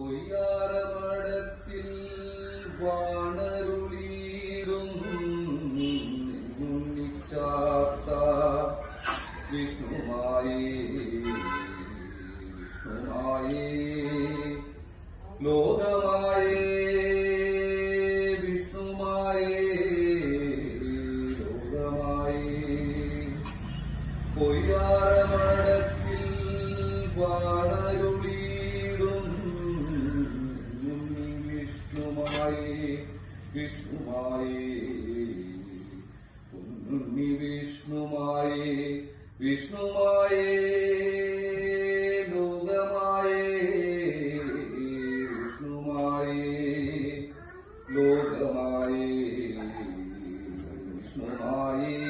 പൊയ്യാറമടത്തിൽ വാണരുളീടും ഉണ്ണിച്ചാത്ത വിഷ്ണുമായി വിഷ്ണുമായി ലോകമായി വിഷ്ണുമായി ലോകമായി. പൊയ്യാറമടത്തിൽ വാണരുളീടും വിഷ്ണുമായി വിഷ്ണുമായി ഉണ്ണി വിഷ്ണുമായി വിഷ്ണുമായി ലോകമായി വിഷ്ണുമായി ലോകമായി വിഷ്ണുമായി വിഷ്ണുമായി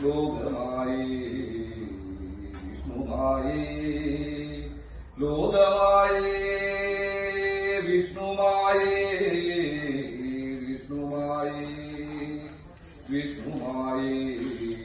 योगमाये विष्णुमाये लोकमाये विष्णुमाये विष्णुमाये विष्णुमाये